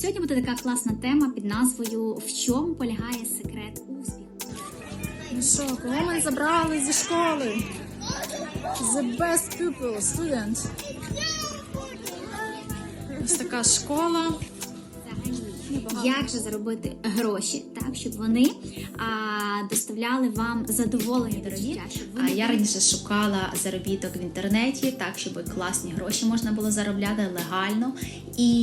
Сьогодні буде така класна тема під назвою В чому полягає секрет успіху? Ну що, кого ми забрали зі школи? The best pupil, student. Ось така школа. Як же заробити гроші, так щоб вони а, доставляли вам задоволення до життя? Щоб А я раніше шукала заробіток в інтернеті, так щоб класні гроші можна було заробляти легально. І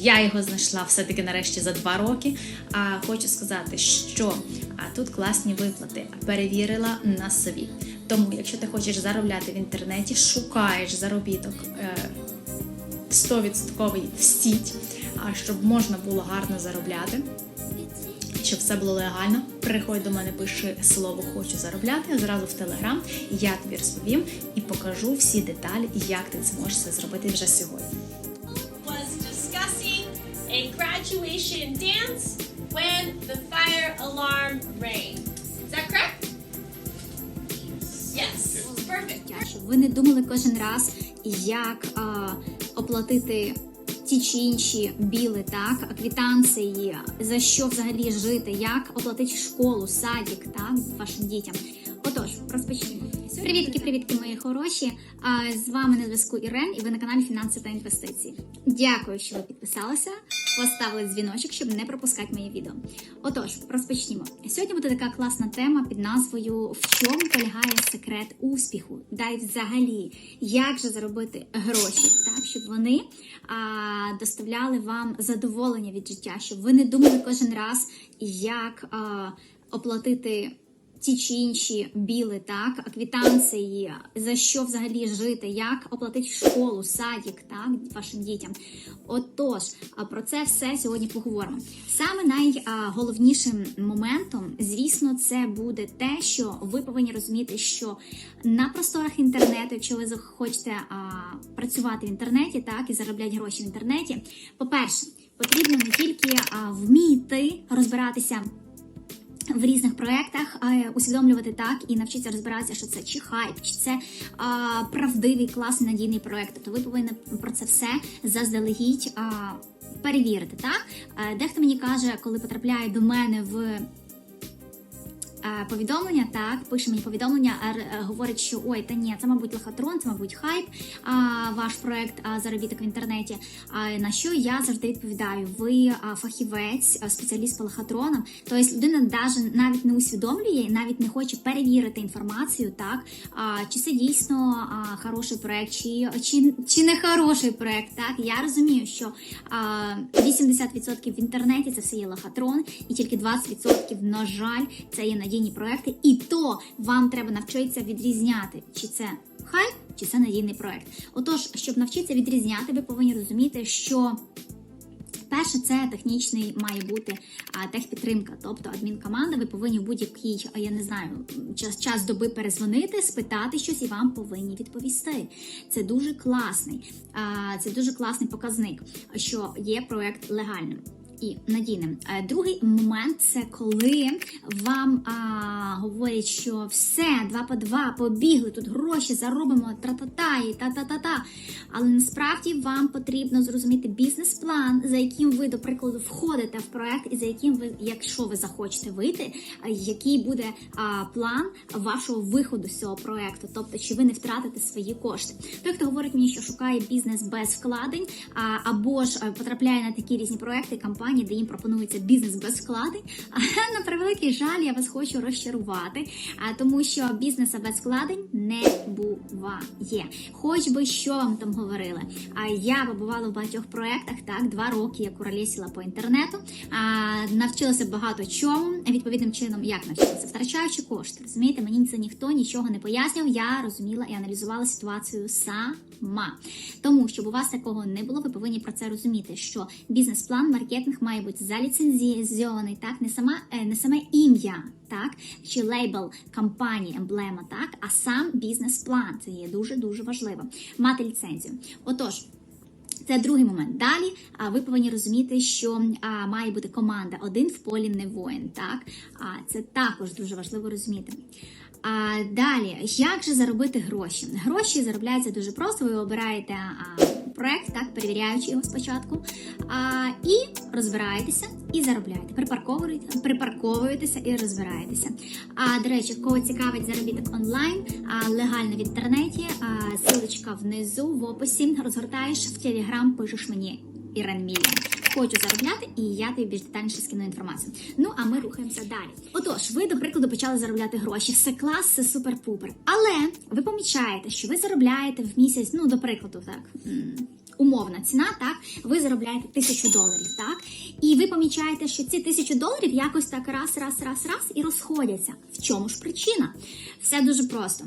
я його знайшла все-таки нарешті за два роки. А хочу сказати, що а тут класні виплати перевірила на собі. Тому, якщо ти хочеш заробляти в інтернеті, шукаєш заробіток. Е, 100% в сіть, щоб можна було гарно заробляти, щоб все було легально. Приходь до мене, пиши слово хочу заробляти зразу в телеграм. Я тобі розповім і покажу всі деталі, як ти зможеш це зробити вже сьогодні. a graduation dance when the fire alarm rang. Is that correct? Yes. Perfect. щоб ви не думали кожен раз, як оплатити ті чи інші біли, так, квітанції, за що взагалі жити, як оплатити школу, садик, так, вашим дітям. Отож, розпочнімо. Привітки, привітки, мої хороші. З вами на зв'язку Ірен, і ви на каналі Фінанси та інвестиції. Дякую, що ви підписалися, поставили дзвіночок, щоб не пропускати мої відео. Отож, розпочнімо. Сьогодні буде така класна тема під назвою В чому полягає секрет успіху? Да й взагалі, як же заробити гроші, так, щоб вони а, доставляли вам задоволення від життя, щоб ви не думали кожен раз, як а, оплатити ті чи інші біли, так, квітанції, за що взагалі жити, як оплатити школу, садик, так, вашим дітям. Отож, про це все сьогодні поговоримо. Саме найголовнішим моментом, звісно, це буде те, що ви повинні розуміти, що на просторах інтернету, якщо ви захочете а, працювати в інтернеті, так, і заробляти гроші в інтернеті, по-перше, потрібно не тільки а, вміти розбиратися в різних проєктах е, усвідомлювати так і навчитися розбиратися, що це чи хайп, чи це а, правдивий, класний надійний проєкт. Тобто ви повинні про це все заздалегідь а, перевірити. Так? Е, Дехто мені каже, коли потрапляє до мене в повідомлення, так, пише мені повідомлення, е, говорить, що ой, та ні, це, мабуть, лохотрон, це, мабуть, хайп, ваш проект заробіток в інтернеті. На що я завжди відповідаю: ви фахівець, спеціаліст по лохотронам. Тобто людина навіть не усвідомлює, навіть не хоче перевірити інформацію, так, чи це дійсно хороший проект, чи, чи, чи не хороший проект. Так, я розумію, що 80% в інтернеті це все є лохотрон, і тільки 20%, на жаль, це є надійні проекти, і то вам треба навчитися відрізняти, чи це хайп, чи це надійний проект. Отож, щоб навчитися відрізняти, ви повинні розуміти, що. Перше, це технічний має бути техпідтримка, тобто адмінкоманда. Ви повинні в будь-який, я не знаю, час, час доби перезвонити, спитати щось і вам повинні відповісти. Це дуже класний, а, це дуже класний показник, що є проект легальним. І надійним. Е, Другий момент це коли вам а, говорять, що все, два по два, побігли, тут гроші заробимо, тра-та-та і та-та-та-та. Але насправді вам потрібно зрозуміти бізнес-план, за яким ви, до прикладу, входите в проект, і за яким ви, якщо ви захочете вийти, який буде а, план вашого виходу з цього проекту, тобто чи ви не втратите свої кошти. Той, хто говорить мені, що шукає бізнес без вкладень, а, або ж е, потрапляє на такі різні проекти, компанії, де їм пропонується бізнес без вкладень. А на превеликий жаль, я вас хочу розчарувати, тому що бізнеса без вкладень не буває. Хоч би що вам там говорили. А я побувала в багатьох проектах, так, два роки я куролісила по інтернету, навчилася багато чому. Відповідним чином, як навчилася, втрачаючи кошти. Розумієте, мені це ніхто нічого не пояснював. Я розуміла і аналізувала ситуацію сама. Тому, щоб у вас такого не було, ви повинні про це розуміти, що бізнес-план, маркетинг має бути заліцензійований, так, не сама е, не саме ім'я, так, чи лейбл компанії, емблема, так, а сам бізнес-план. Це є дуже дуже важливо. Мати ліцензію. Отож. Це другий момент. Далі а, ви повинні розуміти, що а, має бути команда один в полі не воїн. Так а це також дуже важливо розуміти. А далі, як же заробити гроші? Гроші заробляються дуже просто. Ви обираєте а, проект, так перевіряючи його спочатку. А, і розбираєтеся і заробляєте. Припарковуєте, припарковуєтеся і розбираєтеся. А до речі, кого цікавить заробіток онлайн, а, легально в інтернеті, а, силочка внизу в описі. Розгортаєш в телеграм, пишеш мені Ірен Мілля. Хочу заробляти, і я тобі більш детальніше скину інформацію. Ну а ми рухаємося далі. Отож, ви, до прикладу, почали заробляти гроші. Все клас, все супер-пупер. Але ви помічаєте, що ви заробляєте в місяць, ну до прикладу, так. Умовна ціна, так, ви заробляєте тисячу доларів, так, і ви помічаєте, що ці тисячу доларів якось так раз, раз, раз, раз і розходяться. В чому ж причина? Все дуже просто.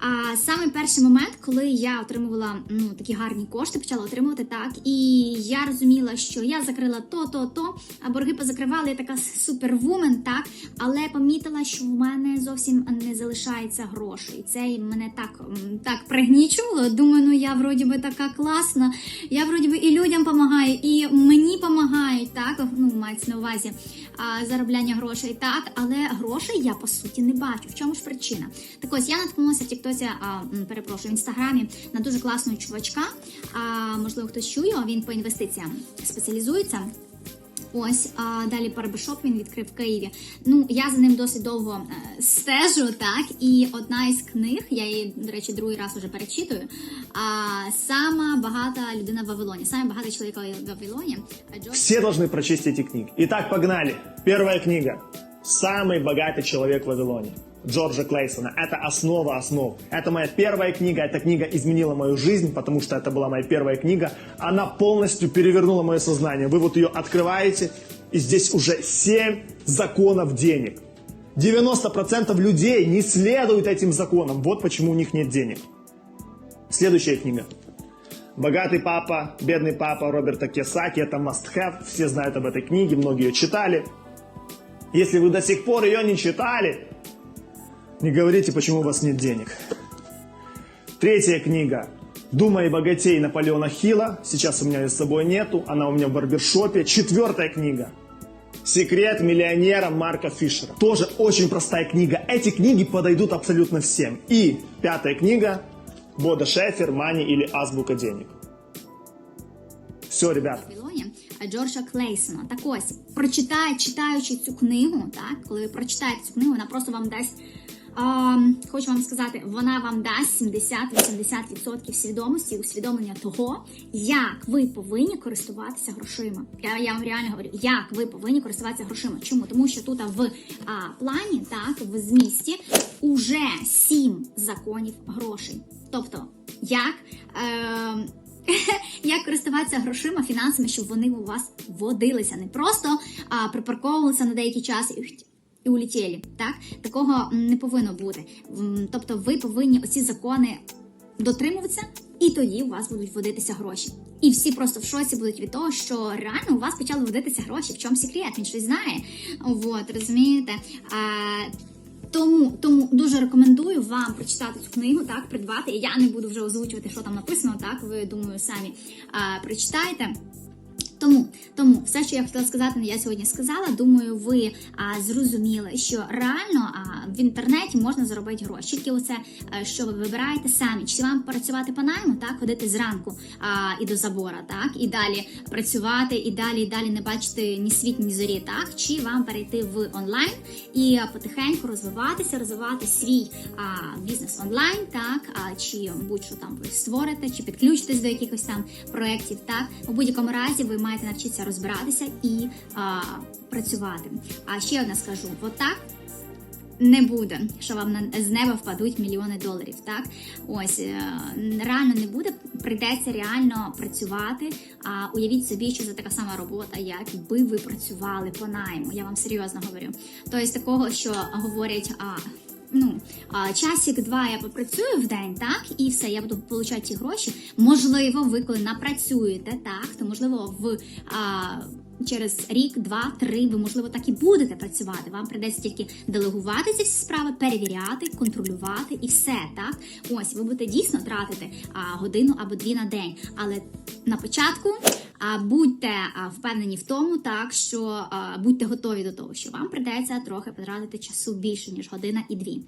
А саме перший момент, коли я отримувала ну такі гарні кошти, почала отримувати так, і я розуміла, що я закрила то, то, то, а борги позакривали, я така супервумен, так, але помітила, що в мене зовсім не залишається грошей. Це мене так, так пригнічувало. Думаю, ну я вроді би така класна. Я вроді би і людям допомагаю, і мені допомагають, так, ну мається на увазі а, заробляння грошей, так, але грошей я по суті не бачу. В чому ж причина? Так ось я наткнулася в Тіктоці, а, м, перепрошую, в інстаграмі на дуже класного чувачка. А, можливо, хтось чує, він по інвестиціям спеціалізується. Ось а далі барбершоп він відкрив в Києві. Ну я за ним досить довго е, стежу, так і одна із книг, я її, до речі, другий раз уже перечитую. А сама багата людина в Вавилоні, саме багатий чоловік в Вавилоні. а Джордж Все должны прочесть эти книги. Итак, погнали. Первая книга. «Самый богатый человек в Вавилоне». Джорджа Клейсона. Это основа основ. Это моя первая книга. Эта книга изменила мою жизнь, потому что это была моя первая книга. Она полностью перевернула мое сознание. Вы вот ее открываете, и здесь уже 7 законов денег. 90% людей не следуют этим законам. Вот почему у них нет денег. Следующая книга. Богатый папа, бедный папа Роберта Кiyosaki. Это must have. Все знают об этой книге, многие ее читали. Если вы до сих пор ее не читали, не говорите, почему у вас нет денег. Третья книга. «Думай богатей» Наполеона Хилла. Сейчас у меня ее с собой нету. Она у меня в барбершопе. Четвертая книга. «Секрет миллионера» Марка Фишера. Тоже очень простая книга. Эти книги подойдут абсолютно всем. И пятая книга Бода Шефер «Мани» или «Азбука денег». Все, ребят. Вавилоні а Джорджа Клейсона. Так ось, прочитає, читаючи цю книгу, так, коли ви прочитаєте цю книгу, вона просто вам дасть. А, хочу вам сказати, вона вам дасть 70-80% свідомості, усвідомлення того, як ви повинні користуватися грошима. Я, я вам реально говорю, як ви повинні користуватися грошима. Чому? Тому що тут в а, плані, так, в змісті, уже сім законів грошей. Тобто, як. Е, як користуватися грошима, фінансами, щоб вони у вас водилися, не просто а, припарковувалися на деякий час і, і улетіли. Так? Такого не повинно бути. Тобто ви повинні оці закони дотримуватися, і тоді у вас будуть водитися гроші. І всі просто в шоці будуть від того, що реально у вас почали водитися гроші. В чому секрет? Він щось знає. Вот, розумієте? А, тому, тому дуже рекомендую вам прочитати цю книгу, так, придбати. Я не буду вже озвучувати, що там написано, так, ви думаю, самі а, прочитайте. Тому, тому все, що я хотіла сказати, я сьогодні сказала. Думаю, ви а, зрозуміли, що реально а, в інтернеті можна заробити гроші. Тільки оце, а, що ви вибираєте самі. Чи вам працювати по найму, так ходити зранку а, і до забора, так і далі працювати, і далі, і далі не бачити ні світ, ні зорі, так чи вам перейти в онлайн і потихеньку розвиватися, розвивати свій а, бізнес онлайн, так а, чи будь-що там ви створите, чи підключитесь до якихось там проєктів. Так у будь-якому разі ви маєте навчитися розбиратися і а, працювати. А ще одне скажу: отак. Не буде, що вам з неба впадуть мільйони доларів. Так ось е, реально не буде. Прийдеться реально працювати. А уявіть собі, що це така сама робота, якби ви працювали по найму. Я вам серйозно говорю. Тобто такого, що говорять, а ну а, часик два я попрацюю в день, так і все, я буду отримати ці гроші. Можливо, ви коли напрацюєте, так то можливо в а, через рік, два, три, ви можливо так і будете працювати. Вам придеться тільки делегувати ці всі справи, перевіряти, контролювати і все так. Ось ви будете дійсно тратити а, годину або дві на день, але на початку. А будьте впевнені в тому, так що будьте готові до того, що вам придеться трохи потратити часу більше ніж година і дві.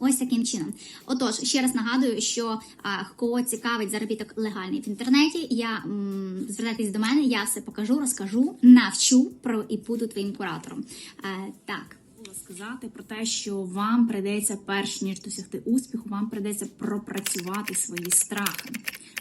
Ось таким чином. Отож, ще раз нагадую, що а, кого цікавить заробіток легальний в інтернеті, я м, звертайтесь до мене, я все покажу, розкажу, навчу про і буду твоїм куратором. Е, так. Сказати про те, що вам прийдеться, перш ніж досягти успіху, вам прийдеться пропрацювати свої страхи.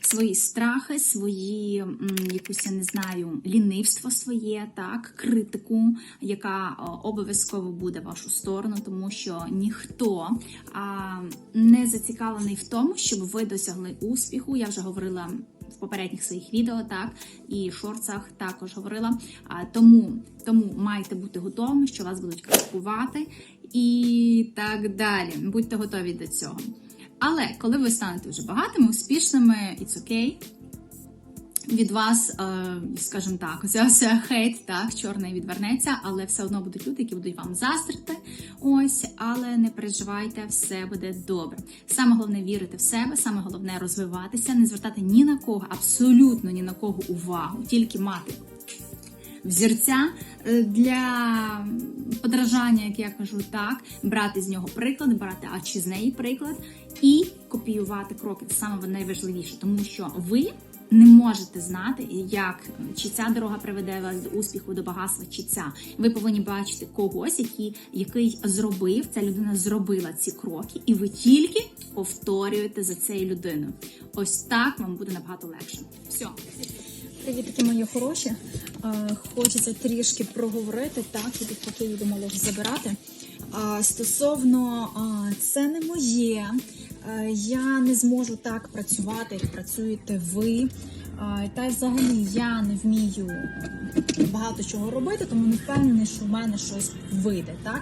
Свої страхи, свої якусь, я не знаю, лінивство своє, так, критику, яка обов'язково буде в вашу сторону, тому що ніхто а, не зацікавлений в тому, щоб ви досягли успіху. Я вже говорила в попередніх своїх відео, так і шорцах також говорила. А, тому, тому маєте бути готовими, що вас будуть критикувати і так далі. Будьте готові до цього. Але коли ви станете вже багатими, успішними, it's okay, від вас, е, скажімо так, оця вся хейт, так, чорний відвернеться, але все одно будуть люди, які будуть вам заздрити. Ось, але не переживайте, все буде добре. Саме головне вірити в себе, саме головне розвиватися, не звертати ні на кого, абсолютно ні на кого увагу, тільки мати взірця е, для подражання, як я кажу, так, брати з нього приклад, брати а чи з неї приклад і копіювати кроки. Це саме найважливіше, тому що ви. Не можете знати, як чи ця дорога приведе вас до успіху, до багатства, чи ця. Ви повинні бачити когось, який, який зробив, ця людина зробила ці кроки, і ви тільки повторюєте за цією людиною. Ось так вам буде набагато легше. Все. Привіт, такі мої хороші. Е, Хочеться трішки проговорити, так, і поки їду малого забирати. Стосовно це не моє, я не зможу так працювати, як працюєте ви. Та й взагалі я не вмію багато чого робити, тому не впевнений, що в мене щось вийде. Так?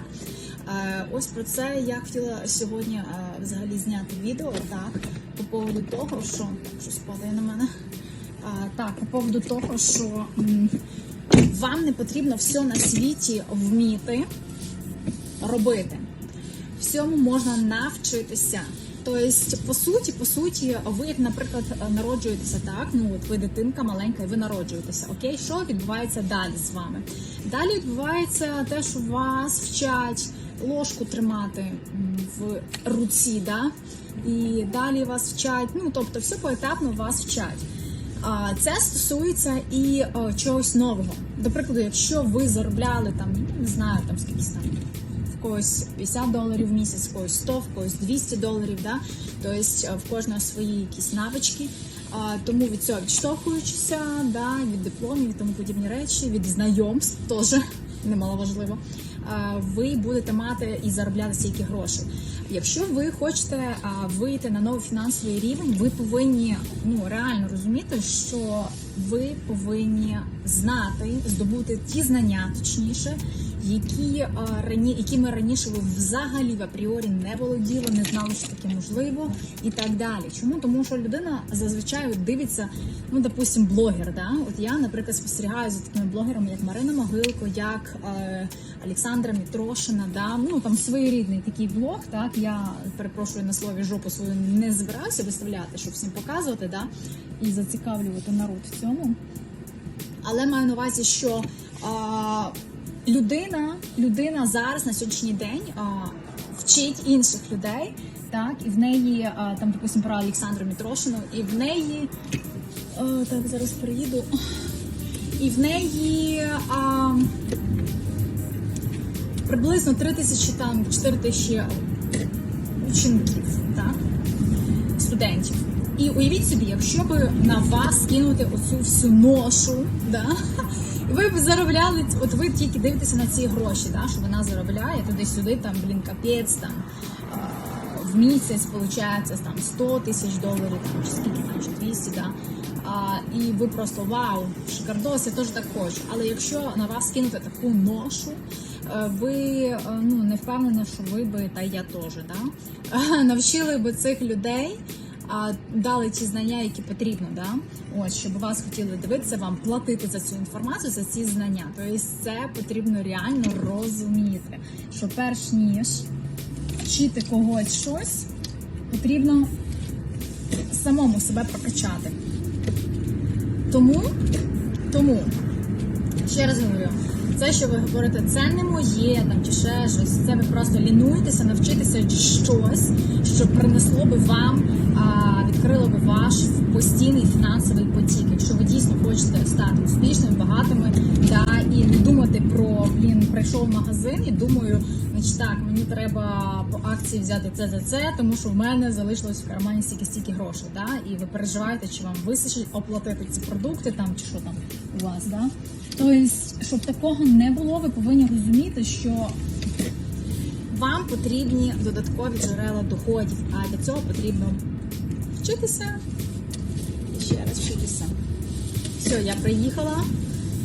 Ось про це я хотіла сьогодні взагалі зняти відео так, по поводу того, що щось падає на мене. Так, по поводу того, що вам не потрібно все на світі вміти робити. Всьому можна навчитися. Тобто, по суті, по суті, ви, як, наприклад, народжуєтеся так, ну от ви дитинка маленька, і ви народжуєтеся. Окей, що відбувається далі з вами? Далі відбувається те, що вас вчать ложку тримати в руці, да? і далі вас вчать, ну тобто, все поетапно вас вчать. А це стосується і чогось нового. До прикладу, якщо ви заробляли там, не знаю, там скільки там когось 50 доларів в місяць, в когось 100, в когось 200 доларів, да? тобто е, в кожного свої якісь навички. А, тому від цього відштовхуючися, да, від дипломів і тому подібні речі, від знайомств теж немаловажливо, ви будете мати і заробляти стільки грошей. Якщо ви хочете вийти на новий фінансовий рівень, ви повинні ну реально розуміти, що ви повинні знати, здобути ті знання, точніше, які рані, якими раніше ви взагалі в апріорі не володіли, не знали, що таке можливо, і так далі. Чому? Тому що людина зазвичай дивиться, ну допустим, блогер. Да? От я, наприклад, спостерігаю за такими блогерами, як Марина Могилко, як е, Олександра Мітрошина, да? ну там своєрідний такий блог. Так я перепрошую на слові жопу свою не збираюся виставляти, щоб всім показувати, да? і зацікавлювати народ в цьому. Але маю на увазі, що а, людина, людина зараз на сьогоднішній день вчить інших людей, так, і в неї там, допустим, про Олександру Мітрошину, і в неї так зараз приїду. І в неї а, приблизно 3 тисячі там 4 тисячі учеників, так, студентів. І уявіть собі, якщо б на вас кинути оцю всю ношу, да, ви б заробляли, от ви тільки дивитеся на ці гроші, да, що вона заробляє туди-сюди, там, блін, капець, там, в місяць, виходить, там 100 тисяч доларів, там, чи скільки там, чи 200, да. А, і ви просто вау, шикардос, я теж так хочу. Але якщо на вас кинути таку ношу, е, ви е, ну, не впевнені, що ви би, та я теж, да, навчили би цих людей дали ті знання, які потрібно, да? Ось, щоб вас хотіли дивитися, вам платити за цю інформацію, за ці знання. Тобто це потрібно реально розуміти, що перш ніж вчити когось щось, потрібно самому себе прокачати. Тому, тому, ще раз говорю, Це, що ви говорите, це не моє там чи ще щось. Це ви просто лінуєтеся, навчитися щось, що принесло би вам, а, відкрило би ваш постійний фінансовий потік. Якщо ви дійсно хочете стати успішними, багатими, да, і не думати про блін, прийшов в магазин і думаю, значить так, мені треба по акції взяти це за це, тому що в мене залишилось в кармані стільки стільки грошей. Да? І ви переживаєте, чи вам вистачить оплатити ці продукти там чи що там у вас. Да? Тобто, щоб такого не було, ви повинні розуміти, що вам потрібні додаткові джерела доходів, а для цього потрібно вчитися і ще раз вчитися. Все, я приїхала,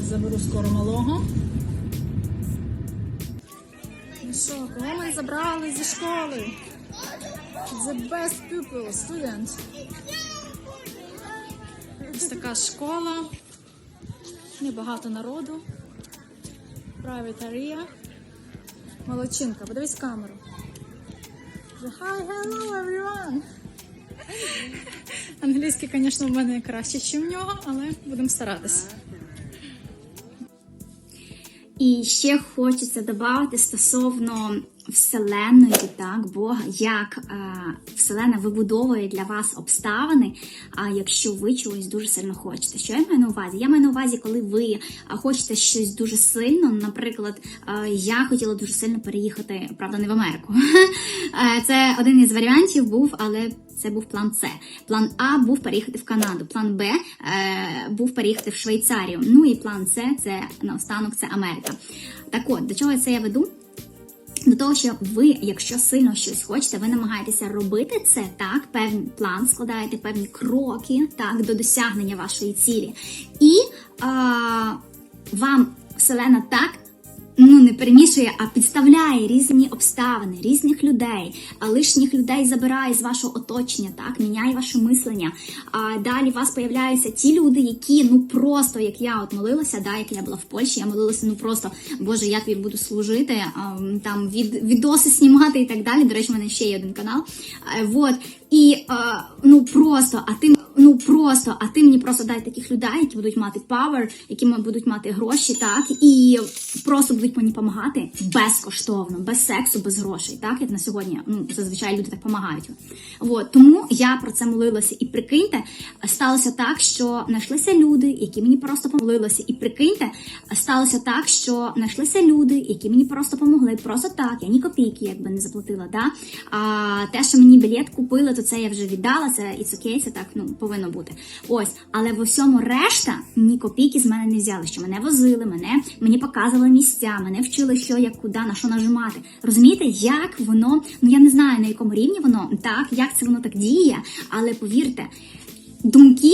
заберу скоро малого. Ну що, кого ми забрали зі школи? The best pupil, student. Ось така школа. Небагато народу. Private area. Молодчинка, подивись камеру. Hi, hello everyone! Англійський, звісно, в мене краще, ніж в нього, але будемо старатися. І ще хочеться додати стосовно Вселеної, так, Бога, як е, Вселена вибудовує для вас обставини, а якщо ви чогось дуже сильно хочете. Що я маю на увазі? Я маю на увазі, коли ви е, хочете щось дуже сильно. Наприклад, е, я хотіла дуже сильно переїхати, правда, не в Америку. Е, Це один із варіантів був, але це був план С. План А був переїхати в Канаду. План Б е, був переїхати в Швейцарію. Ну і план С це наостанок, це Америка. Так от, до чого це я веду? До того, що ви, якщо сильно щось хочете, ви намагаєтеся робити це так, певний план, складаєте певні кроки так до досягнення вашої цілі, і а, вам вселена так. Ну, не перемішує, а підставляє різні обставини, різних людей, а лишніх людей забирає з вашого оточення, так міняє ваше мислення. А далі у вас появляються ті люди, які ну просто як я от молилася, да, як я була в Польщі, я молилася, ну просто Боже, як я буду служити, а, там від відоси знімати і так далі. До речі, в мене ще є один канал. Е, Вот і е, ну просто, а ти ну просто, а ти мені просто дай таких людей, які будуть мати power, які будуть мати гроші, так і просто будуть мені допомагати безкоштовно, без сексу, без грошей, так як на сьогодні. Ну зазвичай люди так допомагають. Вот тому я про це молилася. І прикиньте, сталося так, що знайшлися люди, які мені просто помолилися. І прикиньте, сталося так, що знайшлися люди, які мені просто помогли. Просто так, я ні копійки якби не заплатила. Да? А те, що мені білет купили, то це я вже віддала. Це it's окей, це так ну повинно бути. Ось, але в усьому решта ні копійки з мене не взяли. Що мене возили, мене мені показували місця, мене вчили, що як куди, на що нажимати. Розумієте, як воно, ну я не знаю на якому рівні воно так, як це воно так діє, але повірте, думки.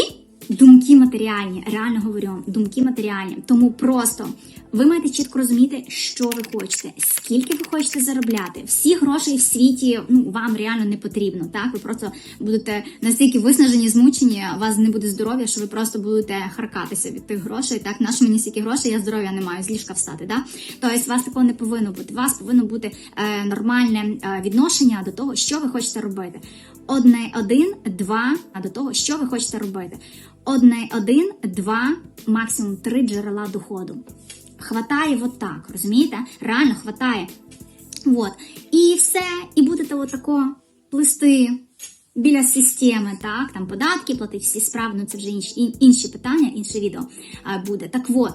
Думки матеріальні, реально говорю, думки матеріальні. Тому просто ви маєте чітко розуміти, що ви хочете, скільки ви хочете заробляти. Всі гроші в світі ну вам реально не потрібно. Так, ви просто будете настільки виснажені, змучені, у вас не буде здоров'я, що ви просто будете харкатися від тих грошей. Так, наше мені стільки грошей, я здоров'я не маю з ліжка встати. Да? Тобто, вас такого не повинно бути. У вас повинно бути е, нормальне е, відношення до того, що ви хочете робити. Одне, один, два, а до того, що ви хочете робити. Одне, один, два, максимум три джерела доходу. Хватає от так, розумієте? Реально хватає. От. І все, і будете отако плисти біля системи, так, там податки, платити всі справи, ну це вже інші, інші питання, інше відео буде. Так от,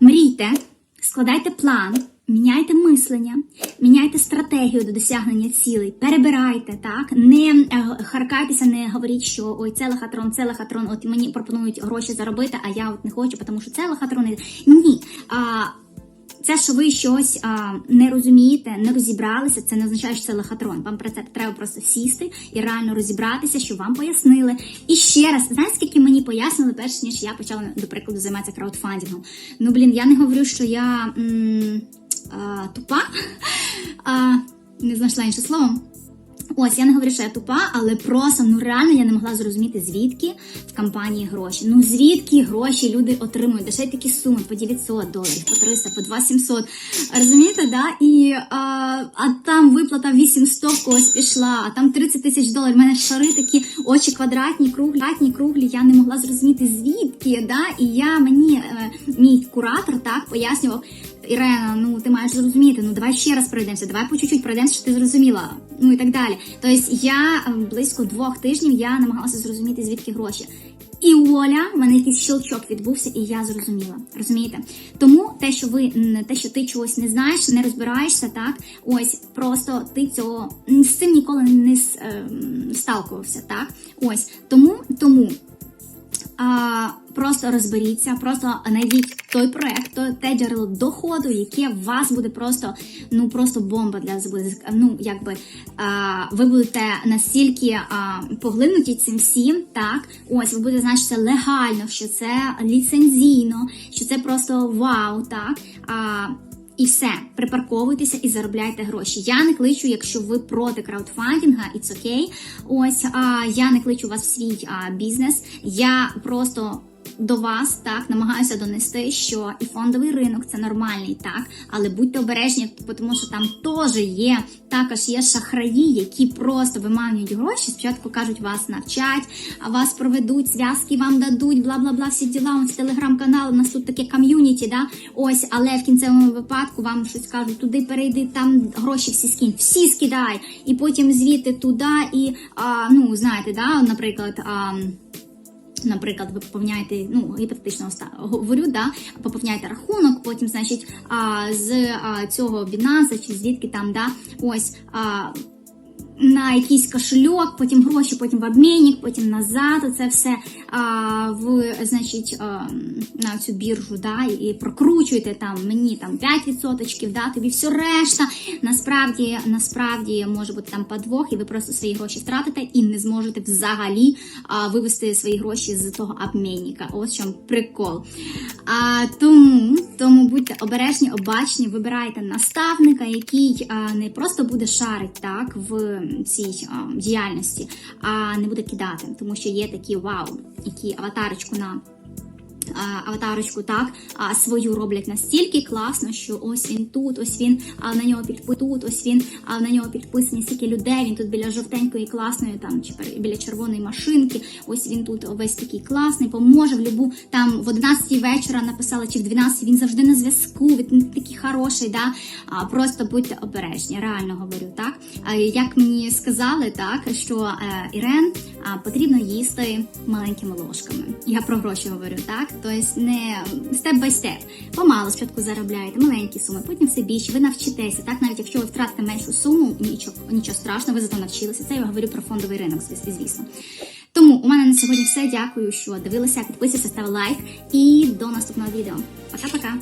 мрійте, складайте план, міняйте мислення, міняйте стратегію до досягнення цілей, перебирайте, так, не е, харкайтеся, не говоріть, що ой, це лохотрон, це лохотрон, от мені пропонують гроші заробити, а я от не хочу, тому що це лохотрон. Ні. А, це, що ви щось а, не розумієте, не розібралися, це не означає, що це лохотрон. Вам про це треба просто сісти і реально розібратися, що вам пояснили. І ще раз, знаєте, скільки мені пояснили, перш ніж я почала, до прикладу, займатися краудфандингом. Ну, блін, я не говорю, що я м, а, тупа, а, не знайшла інше слово. Ось я не говорю, що я тупа, але просто ну реально я не могла зрозуміти, звідки в компанії гроші. Ну звідки гроші люди отримують? Да ще такі суми по 900 доларів, по 300, по 2700. Розумієте, да? І а, а там виплата 800 когось пішла, а там 30 тисяч доларів. У мене шари такі очі квадратні, круглі, круглі. Я не могла зрозуміти звідки. Да? І я мені е, мій куратор так пояснював. Ірена, ну ти маєш зрозуміти, ну давай ще раз пройдемося, давай по чуть-чуть пройдемося, що ти зрозуміла. Ну і так далі. Тобто я е, близько двох тижнів я намагалася зрозуміти, звідки гроші. І Оля, в мене якийсь щелчок відбувся, і я зрозуміла. Розумієте? Тому те, що ви те, що ти чогось не знаєш, не розбираєшся, так ось просто ти цього з цим ніколи не ем, сталкувався, так? Ось тому, тому просто розберіться, просто знайдіть той проект, то те джерело доходу, яке в вас буде просто ну просто бомба для. Ну якби а, ви будете настільки а, поглинуті цим всім, так ось ви будете це легально, що це ліцензійно, що це просто вау, так. А, і все, припарковуйтеся і заробляйте гроші. Я не кличу, якщо ви проти краудфандинга, і окей. Ось а, я не кличу вас в свій а, бізнес. Я просто до вас так намагаюся донести, що і фондовий ринок це нормальний, так, але будьте обережні, тому що там теж є також є шахраї, які просто виманюють гроші. Спочатку кажуть, вас навчать, а вас проведуть, зв'язки вам дадуть, бла бла бла, всі діла. Ось телеграм-канал, у нас тут таке ком'юніті, да ось, але в кінцевому випадку вам щось кажуть, туди перейди, там гроші всі скинь, всі скидай, і потім звідти туди, і а, ну знаєте, да, наприклад. А, Наприклад, ви поповняєте, ну гіпотетично говорю, да, поповняєте рахунок, потім, значить, а, з а, цього бінанса чи звідки там, да, ось а, на якийсь кошельок, потім гроші, потім в обмінник, потім назад. Це все а, в значить а, на цю біржу, да, і прокручуєте там мені там 5%, да, тобі все решта. Насправді, насправді може бути там подвох, і ви просто свої гроші втратите і не зможете взагалі а, вивести свої гроші з того обмінника. Ось чому прикол. А, тому, тому будьте обережні, обачні, вибирайте наставника, який а, не просто буде шарить так в цій діяльності, а не буде кидати, тому що є такі вау, які аватарочку на. А, Аватарочку так свою роблять настільки класно, що ось він тут, ось він на нього підпи тут, ось він на нього підписані стільки людей. Він тут біля жовтенької класної, там чи біля червоної машинки. Ось він тут весь такий класний, поможе в любу там в 11 вечора написала, чи в 12, Він завжди на зв'язку. Він такий хороший. Да? Просто будьте обережні, реально говорю так. Як мені сказали, так що е, Ірен потрібно їсти маленькими ложками. Я про гроші говорю, так? Тобто не степ бай степ. Помало спочатку заробляєте, маленькі суми, потім все більше. Ви навчитеся, так? Навіть якщо ви втратите меншу суму, нічого, нічого страшного, ви зато навчилися. Це я говорю про фондовий ринок, звісно. Тому у мене на сьогодні все. Дякую, що дивилися. Підписуйся, став лайк і до наступного відео. Пока-пока.